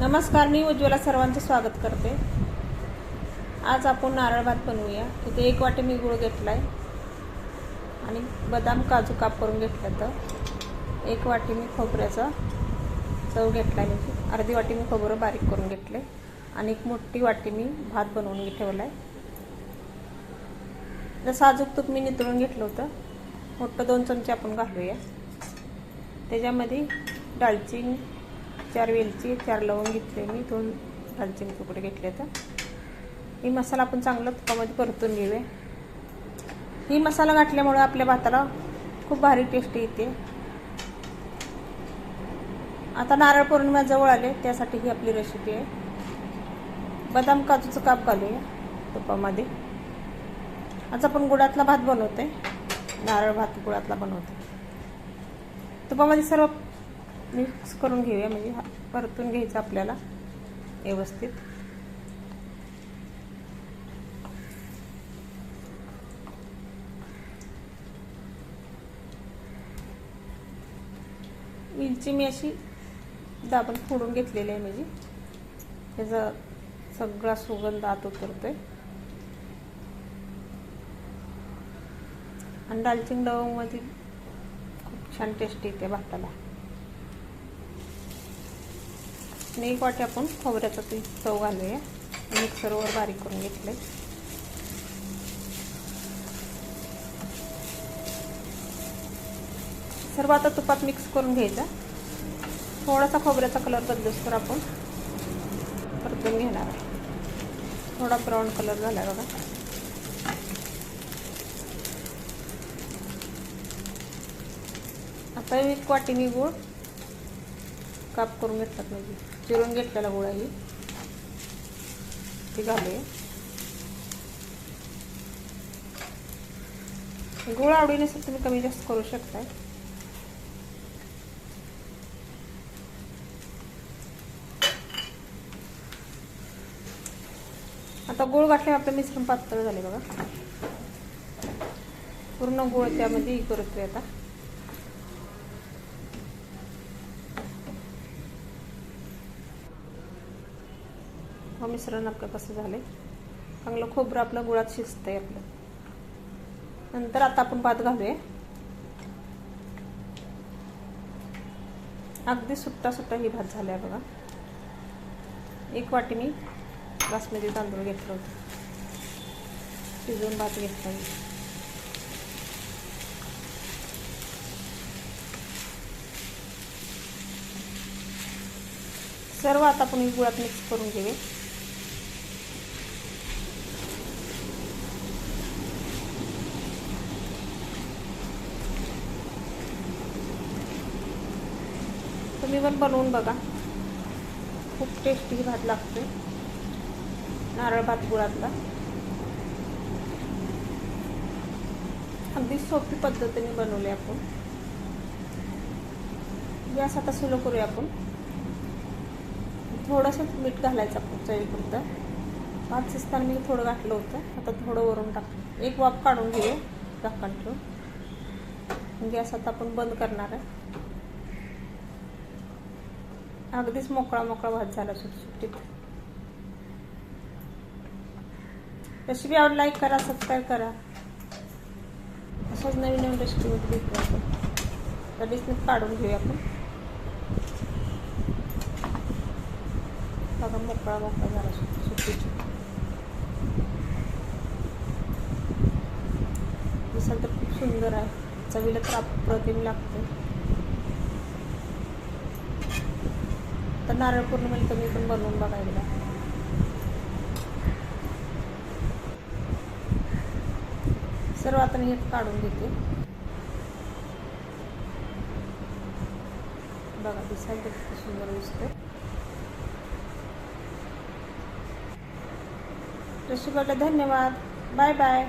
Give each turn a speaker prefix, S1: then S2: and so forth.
S1: नमस्कार मी उज्ज्वला सर्वांचं स्वागत करते. आज आपण नारळ भात बनवूया. इथे एक वाटी मी गुळ घेतला आहे आणि बदाम काजू काप करून घेतलं तर एक वाटी मी खोबऱ्याचा चव घेतला आहे म्हणजे. अर्धी वाटी मी खोबरं बारीक करून घेतले आणि एक मोठी वाटी मी भात बनवून ठेवला आहे जसं साजूक तूप मी नितळून घेतलं होतं मोठं दोन चमचे आपण घालूया. त्याच्यामध्ये दालचिनी चार वेलची चार लवंग घेतले मी दोन दालचिनी तुकडे घेतले तर ही मसाला आपण चांगला तुपामध्ये परतून घेऊया. ही मसाला घातल्यामुळे आपल्या भाताला खूप भारी टेस्ट येते. आता नारळ पौर्णिमा जवळ आले त्यासाठी ही आपली रेसिपी आहे. बदाम काजूचं काप घालूया तुपामध्ये. आज आपण गुळातला भात बनवते नारळ भात गुळातला बनवते तुपामध्ये सर्व मिक्स करून घेऊया म्हणजे हा परतून घ्यायचं आपल्याला व्यवस्थित. मिरची मी अशी दाबून फोडून घेतलेली आहे म्हणजे त्याचा सगळा सुगंध आत उतरतोय. आणि दालचिनी लवंगमध्ये खूप छान टेस्ट येते भाताला. आणि एक वाटी आपण खोबऱ्याचा ती चव घालूया. मिक्सरवर बारीक करून घेतलंय. सर्व आता तुपात मिक्स करून घ्यायचा. थोडासा खोबऱ्याचा कलर बदलूस तर आपण परतून घेणार आहे. थोडा ब्राऊन कलर झाला बघा. आता एक वाटी मी गूळ काप करून घेतलात म्हणजे. चिरून घेतलेला गुळ आहे ती घालूया गोळा आवडीनुसार तुम्ही कमी जास्त करू शकताय. आता गोळ घातल्यावर आपलं मिश्रण पातळ झाले बघा. पूर्ण गोळ त्यामध्ये करतोय आता. हो मिश्रण आपलं कसं झालंय चांगलं खोबरं आपलं गुळात शिजतंय आपलं. नंतर आता आपण भात घालूया. अगदी सुट्टा सुट्टा ही भात आहे बघा. एक वाटी मी बासमती तांदूळ घेतलं होतं. शिजवून भात घेतला मी. सर्व आता आपण गुळात मिक्स करून घेऊया. तुम्ही पण बनवून बघा. खूप टेस्टी भात लागतोय. नारळ भात गुळातला. अगदी सोपी पद्धतीने बनवले आपण. गॅस आता सुलो करूया आपण. थोडंसं मीठ घालायचं आपण चवीपुरतं. भात शिजताना मी थोडं घातलं होतं. आता थोडं वरून टाक. एक वाफ काढून घेऊ. झाकण ठेवून. गॅस आता आपण बंद करणार आहे. अगदीच मोकळा मोकळा भात झाला सुटसुटीत रेसिपी आवड लाईक करा सबस्क्राईब करा. असंच नवीन नवीन रेसिपीमध्ये भेटू आपण. लगेच मी काढून घेऊया आपण. बघा मोकळा मोकळा झाला शो सुट्टीची दिसाल तर खूप सुंदर आहे. चवीला तर अप्रतिम लागते. तर नारळ पौर्णिमेला तुम्ही पण बनवून बघायला सर्व आता मी हे काढून घेते. बघा दिसायला किती सुंदर दिसते रशिबाला धन्यवाद. Bye bye.